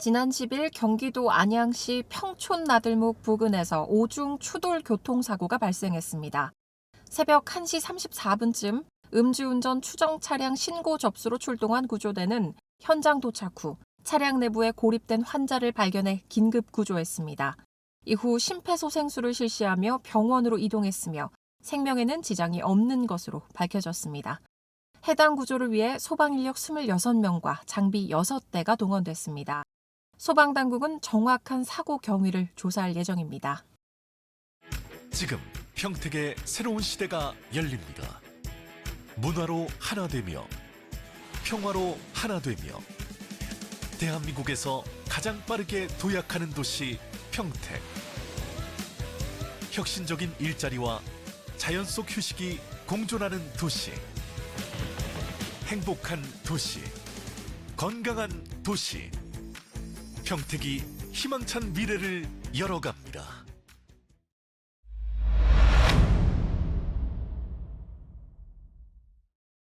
지난 10일 경기도 안양시 평촌 나들목 부근에서 오중 추돌 교통사고가 발생했습니다. 새벽 1시 34분쯤 음주운전 추정 차량 신고 접수로 출동한 구조대는 현장 도착 후 차량 내부에 고립된 환자를 발견해 긴급 구조했습니다. 이후 심폐소생술을 실시하며 병원으로 이동했으며 생명에는 지장이 없는 것으로 밝혀졌습니다. 해당 구조를 위해 소방인력 26명과 장비 6대가 동원됐습니다. 소방당국은 정확한 사고 경위를 조사할 예정입니다. 지금 평택의 새로운 시대가 열립니다. 문화로 하나 되며 평화로 하나 되며 대한민국에서 가장 빠르게 도약하는 도시 평택. 혁신적인 일자리와 자연 속 휴식이 공존하는 도시. 행복한 도시. 건강한 도시. 평택이 희망찬 미래를 열어갑니다.